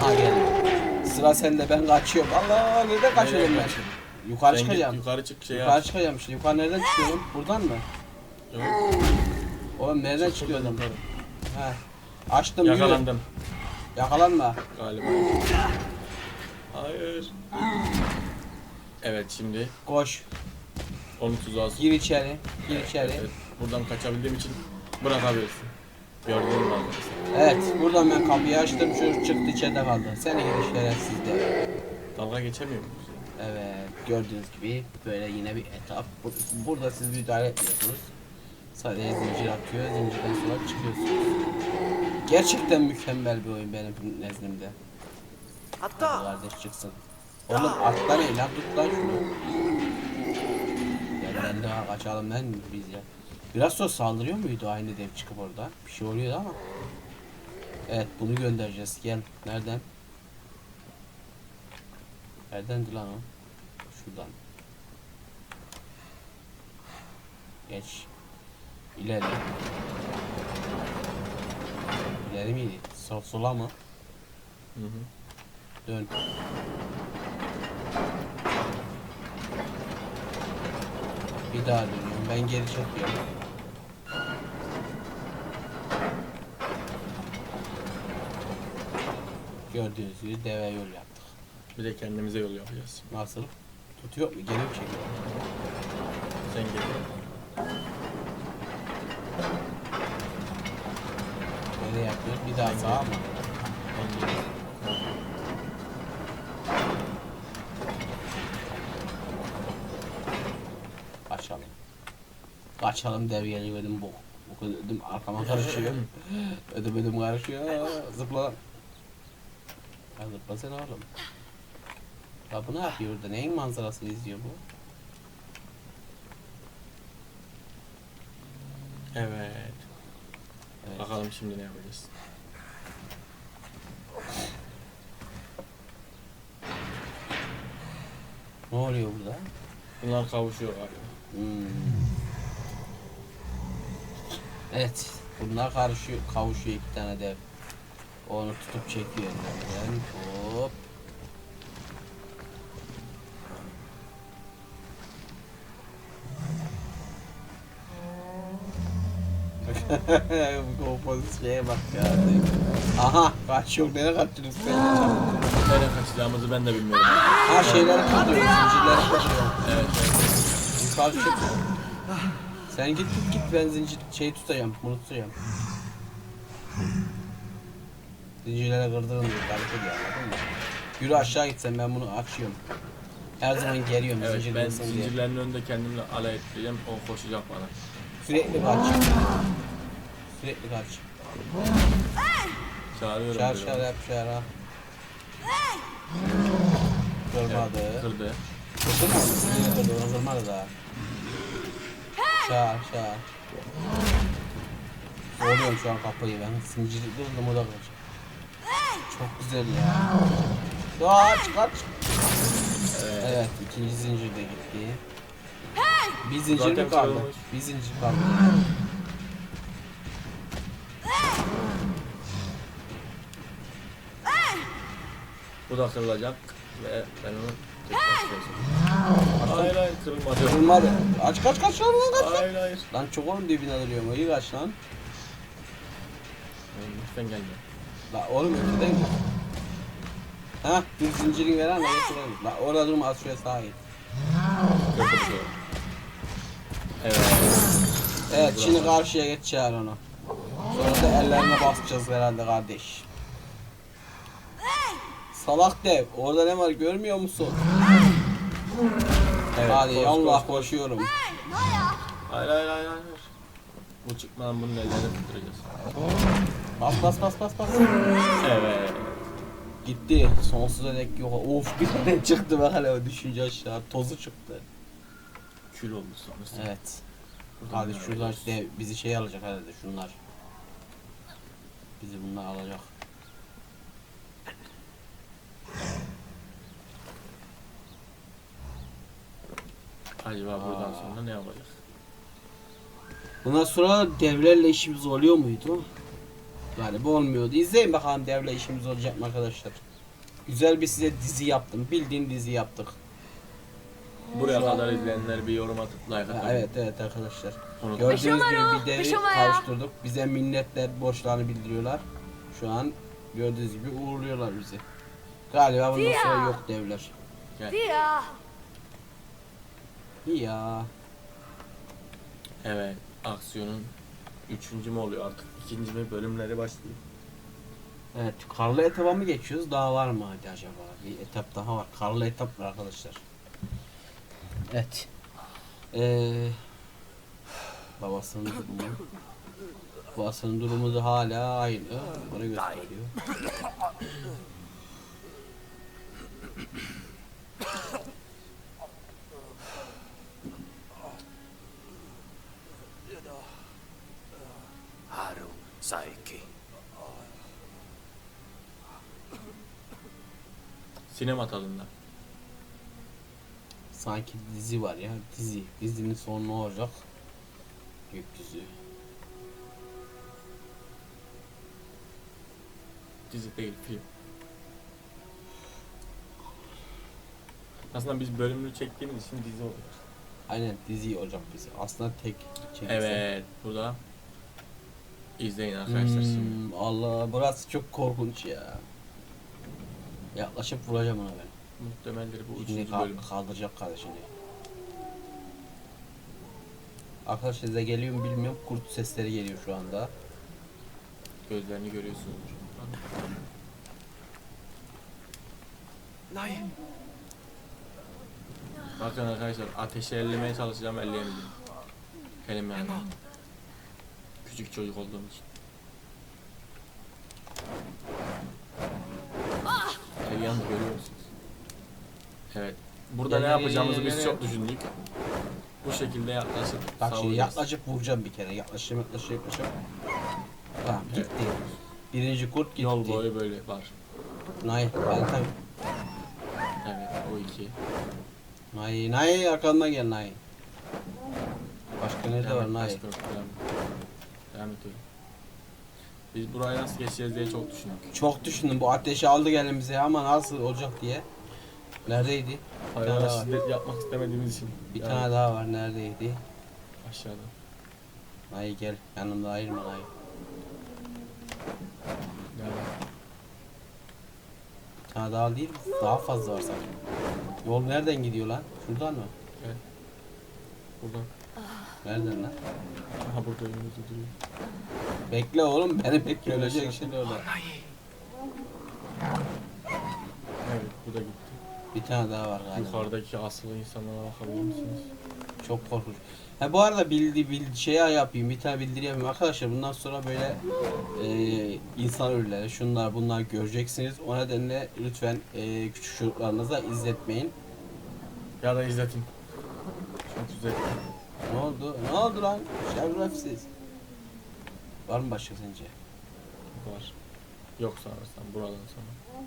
Aha geldi. Sıra sende ben kaçıyorum. Allah nereden kaçıyorum ben? kaçıyorsun? Yukarı Sen git, çıkacağım. Yukarı çık şey Yukarı aç. çıkacağım işte. Yukarı nereden çıkıyorum? Buradan mı? Yok, Oğlum nereden çık çıkıyordum? buradan He. Açtım yürü. Yakalandım Yakalanma. galiba. Hayır. Evet şimdi Koş. onu tuzağa sok. Gir içeri. Gir içeri. Evet, buradan kaçabildiğim için bırakabilirsin. Gördüğün gibi arkadaşlar. Evet. Buradan ben kapıyı açtım. Çocuk çıktı içeride kaldı. Seni gidi şerefsiz de. Dalga geçemiyor muyuz? Evet. Gördüğünüz gibi böyle yine bir etap. Bu- Burada siz müdahale etmiyorsunuz. Sadece zincir atıyor. Zincirden sonra çıkıyorsunuz. Gerçekten mükemmel bir oyun benim nezdimde. Hadi kardeş çıksın. Oğlum atla ne lan tut lan şunu. Ya ben daha kaçalım ben biz ya. Biraz sonra saldırıyor muydu aynı dev çıkıp orada? Bir şey oluyordu ama. Evet bunu göndereceğiz. Gel. Nereden? Neredendi lan o? Şuradan. Geç. İleri. İleri miydi? Sol sola mı? Hı hı. Dön. Bir daha dönüyorum. Ben geri çekiyorum. Gördüğünüz gibi deve yol yaptık. Bir de kendimize yol yapacağız. Nasıl? Tutuyor mu? Geri mi çekiyor? Sen gel. Böyle yapıyoruz. Bir daha sağa mı? Ben gel. Kaçalım. Kaçalım dev geliyor ödüm bu. Bu ödüm arkama karışıyor. ödüm ödüm karışıyor. Zıpla. Ya zıplasana oğlum. Ya bu ne yapıyor orada? Neyin manzarasını izliyor bu? Evet. Evet. Bakalım şimdi ne yapacağız. Ne oluyor burada? Bunlar kavuşuyor galiba. Hmm. Evet. Bunlar karışıyor, kavuşuyor iki tane dev. Onu tutup çekiyor elinden. Hop. Bu şeye bak ya. Aha kaçıyor nereye kaçtınız sen? Nereye kaçacağımızı ben de bilmiyorum. Ha şeyleri kırıyor, zincirleri kırıyor. Evet, evet. Yukarı çık. Sen git git git ben zincir şey tutacağım, bunu tutacağım. Zincirlere kırdırın diyor, garip ediyor anladın mı? Yürü aşağı git sen ben bunu açıyorum. Her zaman geliyorum Evet, ben kırsın diye. zincirlerin önünde kendimle alay ettireceğim. O koşacak bana. Sürekli kaç. Sürekli kaç. Çağırıyorum. Şar böyle. şar yap şar ha. Kırmadı. Kırdı. Kırdın mı? Zinciri kırdı, onu kırmadı daha. Şar şar. Zorluyorum şu an kapıyı ben. Zinciri kırdım o da kıracak. Çok güzel ya. Kaç kaç. Evet. Evet ikinci zincir de gitti. Bir zincir Zaten mi kaldı? kırılmış. Bir zincir kaldı. Bu da kırılacak ve ben onu tekrar keseceğim. Hayır hayır kırılmadı. Kırılmadı. Aç kaç kaç lan lan kaç. Hayır hayır. Lan çok oğlum dibine duruyorum. İyi kaç lan. Oğlum, Lütfen gelme. La oğlum öteden git. Ha bir zincirin veren de getirelim. La orada durma az şuraya sağa git. Evet. Evet şimdi karşıya geç çağır onu. Sonra da ellerine basacağız herhalde kardeş. Salak dev orada ne var görmüyor musun? Evet, Hadi koş, Allah koş, koş. koşuyorum. Hayır hayır hayır hayır. Bu çıkmadan bunun ellerini tutturacağız. Bas bas bas bas bas. Evet. Gitti. Sonsuza dek yok. Of bir tane çıktı bak hele düşünce aşağı. Tozu çıktı. Kül oldu sonrası. Evet. Buradan Hadi yapacağız? işte bizi şey alacak herhalde şunlar. Bizi bunlar alacak. Acaba buradan Aa. sonra ne yapacağız? Bundan sonra devlerle işimiz oluyor muydu? Galiba olmuyordu. İzleyin bakalım devle işimiz olacak mı arkadaşlar. güzel bir size dizi yaptım. Bildiğin dizi yaptık. Buraya kadar izleyenler bir yorum atıp like evet evet arkadaşlar. Unutmayın. Gördüğünüz gibi bir devi kavuşturduk. Bize minnetler borçlarını bildiriyorlar. Şu an gördüğünüz gibi uğurluyorlar bizi. Galiba bundan sonra yok devler. Dia. İyi ya. Evet. Aksiyonun üçüncü mü oluyor artık? İkinci mi bölümleri başlıyor. Evet karlı etapa mı geçiyoruz? Daha var mı hadi acaba? Bir etap daha var. Karlı etap var arkadaşlar. Evet. Ee, babasının durumu. Babasının durumu da hala aynı. Bana gösteriyor. Sinema tadında. Sanki dizi var ya dizi. Dizinin sonu ne olacak? Gökyüzü. Dizi değil film. Aslında biz bölümünü çektiğimiz için dizi oluyor. Aynen dizi olacak bizi. Aslında tek çekilse. Evet. Bu da izleyin arkadaşlar şimdi. Hmm, Allah burası çok korkunç ya. Yaklaşıp vuracağım ona ben. Muhtemeldir bu Şimdi üçüncü kal- bölüm. kaldıracak kardeşini. Arkadaşlar size geliyor mu bilmiyorum. Kurt sesleri geliyor şu anda. Gözlerini görüyorsunuz. Nai. Bakın arkadaşlar ateşi ellemeye çalışacağım elleyemeyeceğim. Elim yani. Küçük çocuk olduğum için. Evet. Burada ne yapacağımızı biz çok düşündük. Bu şekilde yaklaşıp Bak şimdi savuracağız. yaklaşıp vuracağım bir kere. Yaklaşıp yaklaşıp yaklaşıp. Tamam gitti. Birinci kurt gitti. Yol boyu böyle var. Nay, ben tabii. Evet o iki. Nay, Nay arkandan gel Nay. Başka nerede var Nay? başka yok, Devam et. Devam et öyle. Biz burayı nasıl geçeceğiz diye çok düşündük. Çok düşündüm bu ateşi aldık elimize ama nasıl olacak diye. Neredeydi? Bir tane Hayvana daha var. şiddet yapmak istemediğimiz için. Bir Yani tane daha var neredeydi? Aşağıda. Nay gel yanımda ayırma. Devam et. Bir tane daha değil daha fazla var sanki. Yol nereden gidiyor lan? Şuradan mı? Buradan. Nereden lan? Aha burada önümüzde duruyor. Bekle oğlum beni bekle ölecek şimdi orada. Evet bu da gitti. Bir tane daha var galiba. Yukarıdaki asıl insanlara bakabilir misiniz? Çok korkunç. Ha bu arada bildi bildi şey yapayım bir tane bildiri yapayım arkadaşlar bundan sonra böyle e, insan ölüleri şunlar bunlar göreceksiniz o nedenle lütfen e, küçük çocuklarınıza izletmeyin. Ya da izletin. Çok güzel. Ne oldu? Ne oldu lan? Şerefsiz. Var mı başka sence? Var. Yok sanırsam buradan sonra.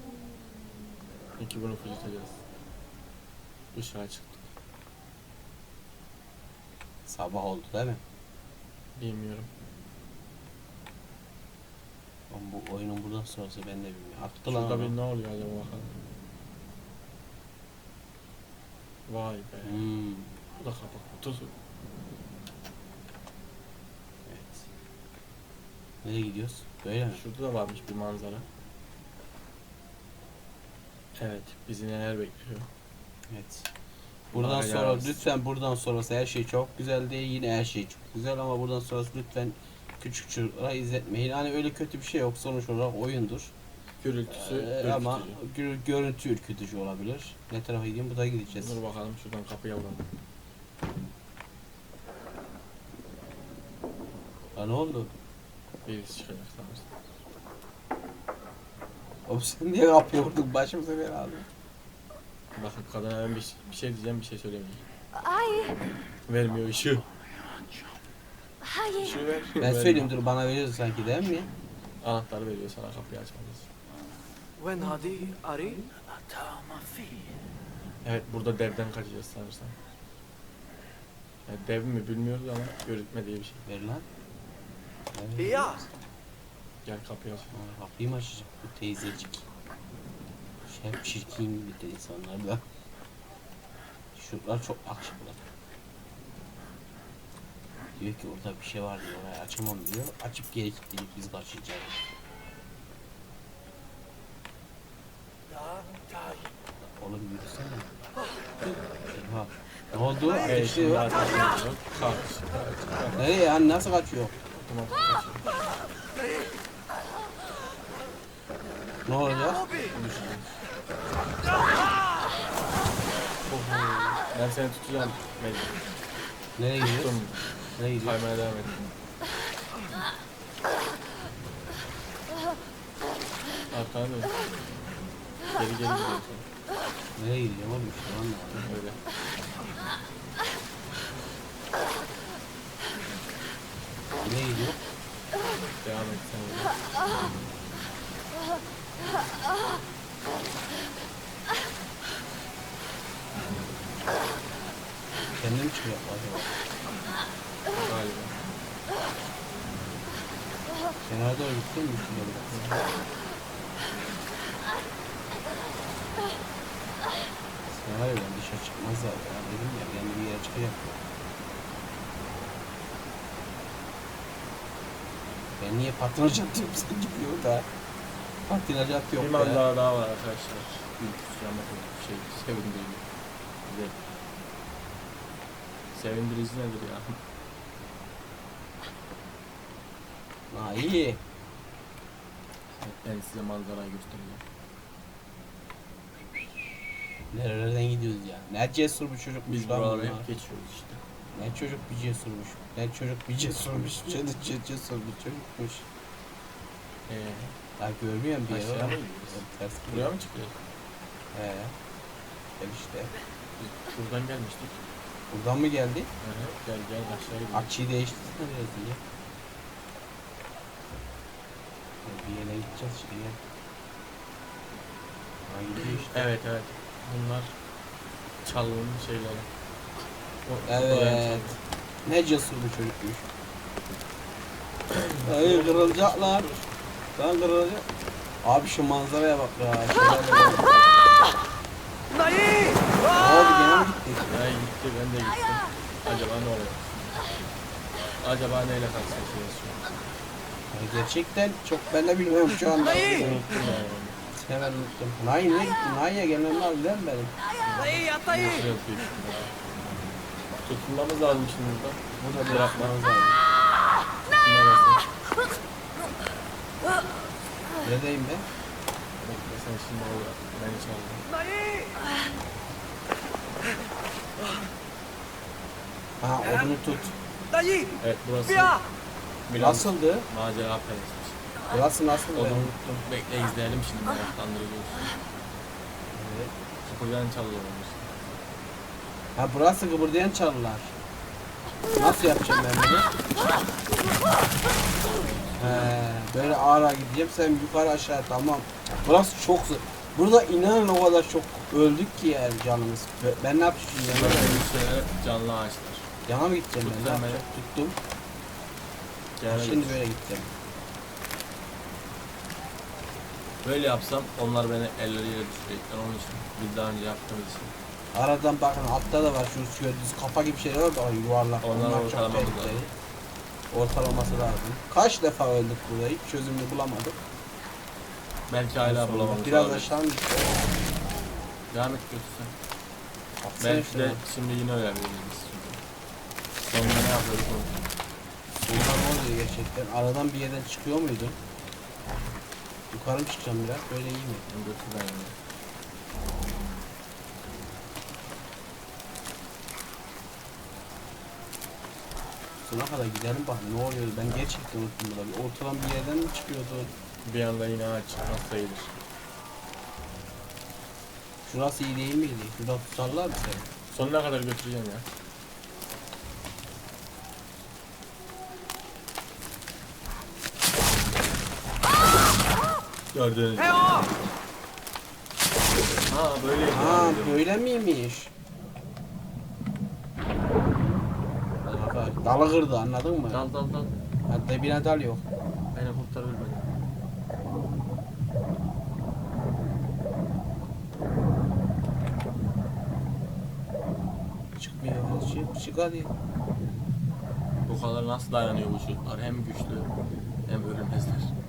İki bunu fırlatacağız. Işığa çıktık. Sabah oldu değil mi? Bilmiyorum. Oğlum bu oyunun buradan sonrası ben de bilmiyorum. Attı lan Şurada onu. bir ne oluyor acaba bakalım. Vay be. Hmm, Bu da kapak kutusu. evet. Nereye gidiyoruz? Böyle mi? Şurada da varmış bir manzara. Evet, bizi neler bekliyor? Evet. Buradan Bakacağız. sonra lütfen buradan sonrası her şey çok güzel değil. Yine her şey çok güzel ama buradan sonrası lütfen küçük çocuklara izletmeyin. Hani öyle kötü bir şey yok. Sonuç olarak oyundur. Gürültüsü, Ee, ama gö- görüntü ürkütücü olabilir. Ne tarafa gideyim? Bu da gideceğiz. Dur bakalım şuradan kapıya vuralım. Ha ne oldu? Birisi çıkacak sanırsam. Oğlum sen niye vurdun? Başımıza bela aldın. Bakın kadına ben bir, bir şey diyeceğim bir şey söylemiyor. Ai. Vermiyor ışığı. Ai. Işığı ver. Ben Vermiyor. söyleyeyim dur bana veriyorsun sanki değil mi? Anahtarı veriyor sana kapıyı açmalısın. When hadi ari? Evet burada devden kaçacağız sanırsam. Yani dev mi bilmiyoruz ama görüntme diye bir şey. Ver lan. Evet. Ya. Gel kapıyı aç. Ha, Kapıyı mı açacak bu teyzecik? Hep çirkin gibi de insanlar da. Şuralar çok akışıklı. Diyor ki orada bir şey var diyor orayı açamam diyor. Açıp geri kilitleyip biz kaçacağız. Oğlum yürüsene. Eyvah. Ne oldu? Evet, şimdi Ateşliyor. arkadaşlar. Kalk. Nereye yani nasıl kaçıyor? Otomatik kaçıyor. Ne olacak? Ben seni tutacağım. Mecbur. Nereye gidiyor? Tuttum. Nereye gidiyor? Kaymaya devam et. Arkana dön. Geri geri gidiyorsun. Nereye gidiyor oğlum işte anlamadım. Öyle. Nereye gidiyor? Devam et sen öyle. Kendim çıkıyor acaba. Galiba. Kenara doğru gittin mi? Şuraya biraz. Sana öyle dışarı çıkmaz zaten. Ya. Dedim ya kendi bir yere çıkacak. Ben niye patronaj atıyorum sen gidiyor da. Patronaj atıyor Bir be. manzara daha var arkadaşlar. Büyük üstlenme şey sevindirici. Güzel. Sevindirici nedir ya? Ha iyi. Ben size manzarayı göstereceğim. Nerelerden gidiyoruz ya? Ne cesur bir çocukmuş Biz lan buraları bunlar. hep geçiyoruz işte. Ne çocuk bir cesurmuş. Ne çocuk bir cesurmuş. Çocuk ce- cesur bir çocukmuş. Ee, Daha görmüyorum bir yere. Ters buraya mı çıkıyoruz? He. Gel işte. Biz buradan gelmiştik. Buradan mı geldi? Hı hı. Gel gel aşağı gidelim. Açıyı değiştirsene biraz diye. Ya Bir yere gideceğiz işte gel. Ha gidiyor işte. Evet evet. Bunlar çalının şeyleri. Evet. Ne cesur bir çocukmuş. Ay kırılacaklar. Lan kırılacak. Abi şu manzaraya bak ya. Ne oldu gene mi çalıyor. Ya gitti ben de gittim. Acaba ne olacak? Acaba neyle an? Ya gerçekten çok ben de bilmiyorum şu anda. Yani. Hemen unuttum. Nay ne gittin? Nay'a gelmem lazım değil mi benim? Nayi, yatayı! Nasıl yapıyor şimdi ya? Tutunmamız lazım şimdi burada. Burada Bırakmamız bırakmamız lazım. Neredeyim ben? Bekle sen şimdi orada. Çağırdın. Nayi! Ha odunu tut. Nayi! Evet burası! Milan Nasıldı? macera kalesi. Burası nasıl Onu ben? unuttum. Bekle izleyelim şimdi meraklandırıcı olsun. Evet. Kapıdan çalıyormuş. Ha burası kıpırdayan çalılar. Nasıl yapacağım ben bunu? He, böyle ağır ağır gideceğim sen yukarı aşağı tamam. Burası çok zor. Burada inanın o kadar çok öldük ki yani canımız. Be- Ben ne yapacağım şimdi? Böyle şeyler canlı ağaçlar. yana mı gideceğim ben? Ne Tuttum ben. yapacağım? Tuttum. Gel Şimdi böyle gideceğim. Böyle yapsam onlar beni elleriyle düşürecekler onun için. Biz daha önce yaptığımız için. Aradan bakın altta da var şu şöyle düz kafa gibi şeyler var da yuvarlak. Onları Onlar çok tehlikeli. Ortalaması lazım. Kaç defa öldük burada hiç çözümünü bulamadık. Belki hala Sonra bulamamış Biraz aşağı gitti? Devam et. Baksana Belki de şimdi yine öğreniriz biz şimdi. Ne yapıyorduk onu. Sudan ne oluyor gerçekten? Aradan bir yerden çıkıyor muydun? Yukarı mı çıkacağım biraz? Böyle iyi mi? Götür ben yani. Sona kadar gidelim bak ne oluyor? Ben gerçekten unuttum burada. Bir ortadan bir yerden mi çıkıyordu? Bir anda yine ağaç çıkmazsa iyidir. Şurası iyi değil miydi? Şurada tutarlar mı seni? Sonuna kadar götüreceğim ya. Gördüğünüz gibi. Ha böyle Ha böyle miymiş? Dalı kırdı anladın mı? Dal dal dal. Ha, dibine dal yok. Aynen kurtar ölmedi. Çıkmıyor. Çık, şey çık hadi. Bu kadar nasıl dayanıyor bu çocuklar? Hem güçlü hem ölmezler.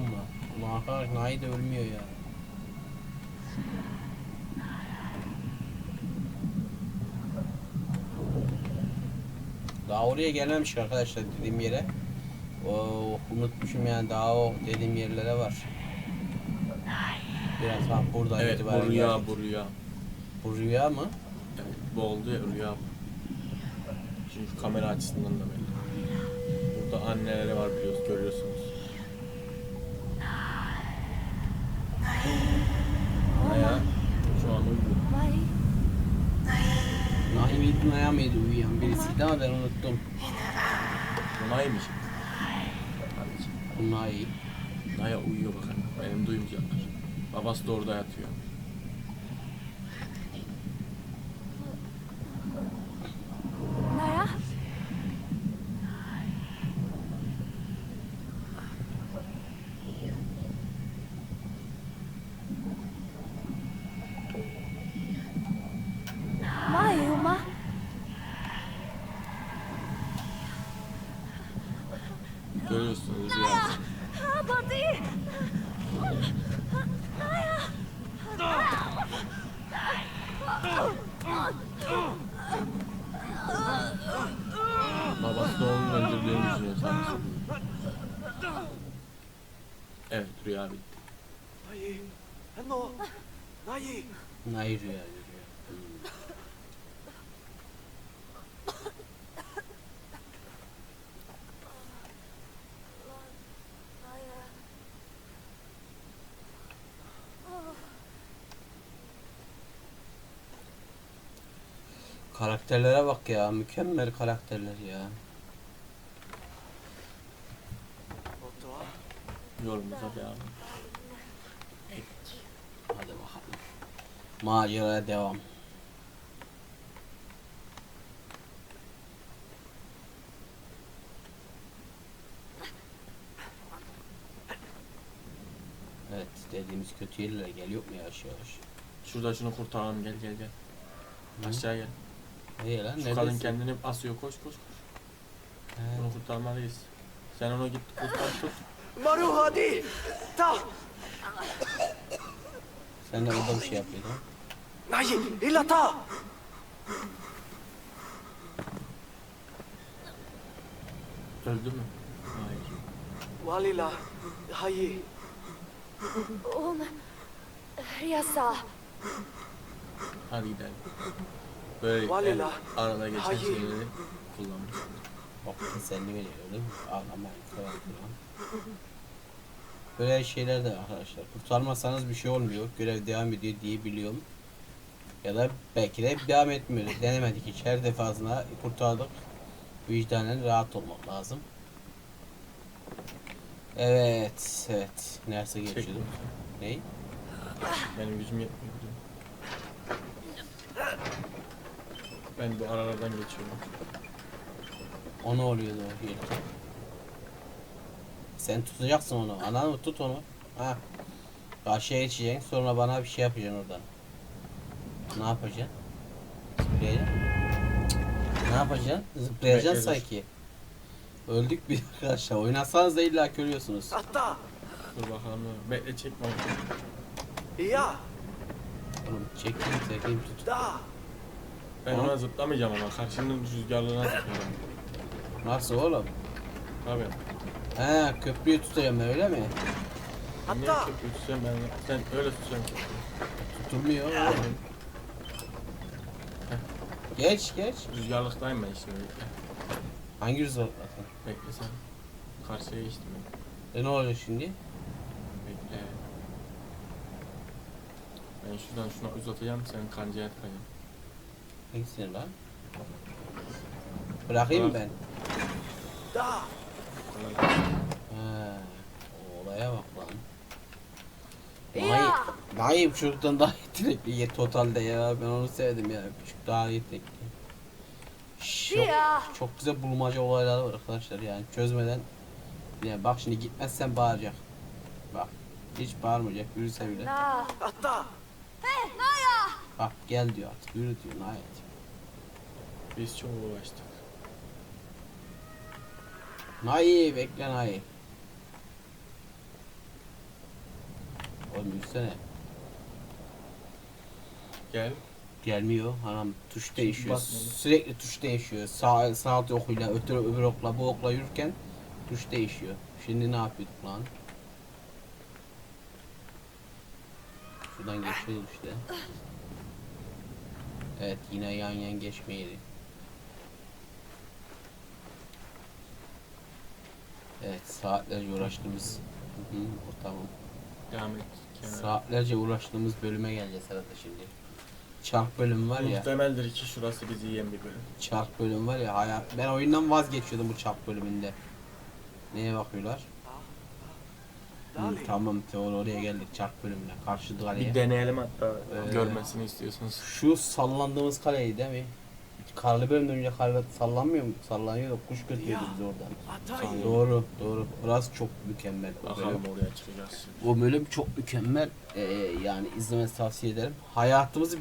Tamam mı? Ulan arkadaş Nahi de ölmüyor ya. Daha oraya gelmemiş arkadaşlar dediğim yere. Oo, unutmuşum yani daha o dediğim yerlere var. Biraz daha buradan Evet itibaren bu rüya geldik. bu rüya. Bu rüya mı? Evet, bu oldu ya rüya. Çünkü kamera açısından da belli. Burada anneleri var biliyoruz görüyorsunuz. Aya şu an uyuyor. Mai. Nahi miydi Naya mıydı uyuyan birisiydi ama ben unuttum. Bu naymış. Hadi. Bu Nahi. Naya uyuyor bakın. Benim duymayacaklar. Babası da orada yatıyor. Naya. Mai, Uma. Görüyorsunuz rüya. Ah, Bati. Babası da onun öldürdüğünü düşünüyor sanki. Evet rüya bitti. Nayi. Hendo. Nayi. Nayi rüya görüyor. Karakterlere bak ya. Mükemmel karakterler ya. Yolumuza devam. Hadi bakalım. Maceraya devam. Evet, dediğimiz kötü yerlere geliyor mu yavaş yavaş? Şurada şunu kurtaralım gel gel gel. Hı? Aşağı gel. İyi lan, Şu neredesin? kadın kendini asıyor koş koş koş. He. Bunu kurtarmalıyız. Sen onu git kurtar tut. Maruha değil. Ta. Sen de burada bir şey yapıyordun. Hayır, illa ta. Öldü mü? Hayır. Valila, hayır. On Riyasa. Hadi gidelim. Böyle Valila, arada geçen hayır. şeyleri kullanmış. Bak teselli veriyor değil mi? Ağlamayın falan filan. Böyle şeyler de arkadaşlar. Kurtarmazsanız bir şey olmuyor. Görev devam ediyor diye biliyorum. Ya da belki de devam etmiyor. Denemedik hiç. Her defasında kurtardık. Vicdanen rahat olmak lazım. Evet, evet. Nerse Çek geçiyordum. Ney? Benim yüzüm yetmiyor. Ben bu aralardan geçiyorum. Onu oluyor o hile. Sen tutacaksın onu. Anladın mı? Tut onu. Ha. Aşağı şey içeceksin. Sonra bana bir şey yapacaksın oradan. Ne yapacaksın? Zıplayacaksın. Ne yapacaksın? Zıplayacaksın sanki. Öldük bir arkadaşlar. Oynasanız da illa görüyorsunuz. Hatta. Dur bakalım. Bekle çekme. Ya. Oğlum çekeyim çekeyim tut. Da. Ben ona zıplamayacağım ama karşının rüzgarlarına zıplayacağım. Nasıl oğlum? Tabii. He köprüyü tutacağım öyle mi? Niye 아따, köprüyü tutacağım ben? Sen öyle tutacaksın köprüyü. Tutulmuyor oğlum. Geç geç. Rüzgarlıktayım ben şimdi bekle. Hangi rüzgar? Bekle sen. Karşıya geçtim ben. E ne oluyor şimdi? Bekle. Ben şuradan şuna uzatacağım, sen kancaya tıkacağım. Hangisini lan? Bırakayım mı ben? 다. Kolay gelsin. He. Olaya bak lan. Daha iyi, Ya. daha iyi bu çocuktan daha yetenekli ye totalde ya. Ben onu sevdim ya. Küçük daha yetenekli. Çok, Ya. çok güzel bulmaca olayları var arkadaşlar yani çözmeden. Yani bak şimdi gitmezsen bağıracak. Bak hiç bağırmayacak yürüse bile. Na. Atta. Bak gel diyor artık yürü diyor nihayet. Biz çok uğraştık. Nayi bekle Nayi. Oğlum yürüsene. Gel. Gelmiyor. Anam tuş değişiyor. Sürekli tuş değişiyor. Sağ sağ okuyla ötürü öbür okla bu okla yürürken tuş değişiyor. Şimdi ne yapıyorduk lan? Şuradan geçiyoruz işte. Evet yine yan yan geçmeyeli. Evet saatlerce uğraştığımız Hı hı, o tamam. Devam et. Kenara. Saatlerce uğraştığımız bölüme geleceğiz herhalde şimdi. Çark bölüm var ya. Muhtemeldir ki şurası bizi yiyen bir bölüm. Çark bölüm var ya hayat. Ben oyundan vazgeçiyordum bu çark bölümünde. Neye bakıyorlar? Hı, tamam doğru oraya geldik çark bölümüne. Karşı Bir kaleye. deneyelim hatta Ee, görmesini istiyorsanız. Şu sallandığımız kaleyi değil mi? Karlı bölümden önce kale sallanmıyor mu? Sallanıyor da kuş götürüyordu biz oradan. Doğru doğru. Burası çok mükemmel. O bölüm. Bakalım oraya çıkacağız. O bölüm çok mükemmel. Ee, yani izlemenizi tavsiye ederim. Hayatımızı bir